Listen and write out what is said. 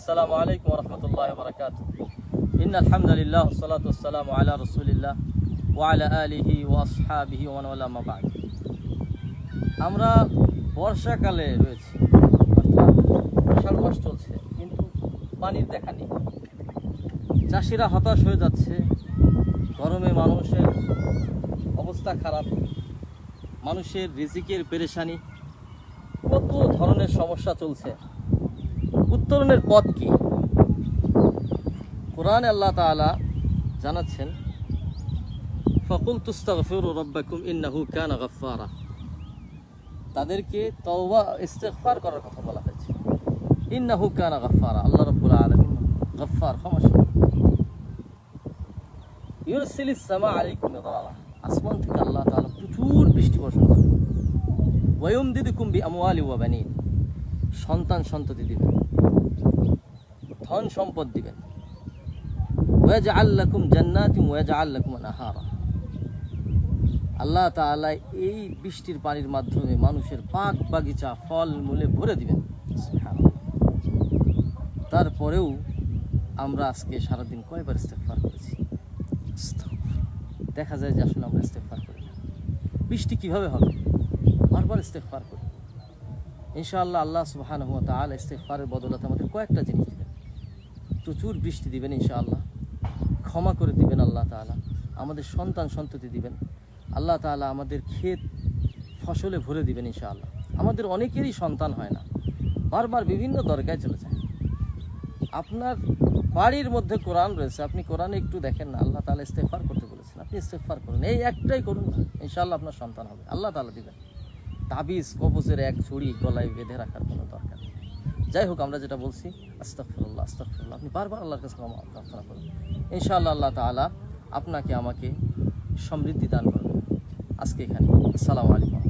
আসসালামু আলাইকুম রহমতুল্লাহ বরকাত ইন আলহামদুলিল্লাহ সালাত আসসালাম আলা রসুলিল্লাহ ওয়ালা আলিহি ওয়াসহাবিহি ওয়ানবাদ আমরা বর্ষাকালে রয়েছি, অর্থাৎ বিশাল মাস চলছে কিন্তু পানির দেখা নেই। চাষিরা হতাশ হয়ে যাচ্ছে, গরমে মানুষের অবস্থা খারাপ, মানুষের রিজিকের পেরেশানি, কত ধরনের সমস্যা চলছে। উত্তরণের পথ কি? কোরআনে আল্লাহ তাআলা জানাচ্ছেন ফকুল তুস্তাগফিরু রাব্বাকুম ইন্নাহু কানা গাফফারা। তাদেরকে তওবা, ইস্তেগফার করার কথা বলা হয়েছে। ইন্নাহু কানা গাফফারা। আল্লাহ রাব্বুল আলামিন গাফফার, ক্ষমাশীল। ইউরসিলিস সামা আলাইকুম মিদরারা আসমান থেকে আল্লাহ তাআলা প্রচুর বৃষ্টি বর্ষণ করেন। ওয়ায়ুমদিদুকুম বিআমওয়ালি ওয়া বানিন। সন্তান সন্ততি দিবেন। ধন সম্পদ দিবেন। ওয়াজআল লাকুম জান্নাতিন ওয়াজআল লাকুম আনহারা। আল্লাহ তাআলা এই বৃষ্টির পানির মাধ্যমে মানুষের পাক বাগিচা, ফল মূলে ভরে দিবেন। তারপরেও আমরা আজকে সারাদিন কয়বার ইস্তেগফার করেছি? দেখা যায় যে আসলে আমরা ইস্তেগফার করি না। বৃষ্টি কীভাবে হবে? বারবার ইস্তেগফার করি। ইনশাআল্লাহ আল্লাহ সুবহানাহু ওয়া তাআলা ইস্তেগফারের বদলাতে আমাদের কয়েকটা জিনিস দিবেন। প্রচুর বৃষ্টি দিবেন ইনশাআল্লাহ। ক্ষমা করে দিবেন আল্লাহ তাআলা। আমাদের সন্তান সন্ততি দিবেন। আল্লাহ তাআলা আমাদের ক্ষেত ফসলে ভরে দিবেন ইনশাআল্লাহ। আমাদের অনেকেরই সন্তান হয় না। বারবার বিভিন্ন দরগায় চলে যায়। আপনার বাড়ির মধ্যে কোরআন রয়েছে, আপনি কোরআনে একটু দেখেন না, আল্লাহ তাআলা ইস্তেগফার করতে বলেছেন। আপনি ইস্তেগফার করুন। এই একটাই করুন না ইনশাআল্লাহ আপনার সন্তান হবে। আল্লাহ তাআলা দিবেন। তাবিজ, কবজের এক ঝুড়ি গলায় বেঁধে রাখার কোনো দরকার নেই। যাই হোক, আমরা যেটা বলছি আস্তাকফুল্লাহ আস্তাকফুল্লাহ আপনি বারবার আল্লাহর কাছে প্রার্থনা করুন। ইনশাআল্লাহ আল্লাহ তালা আপনাকে, আমাকে সমৃদ্ধি দান করবেন আজকে এখানে আসসালামু আলাইকুম।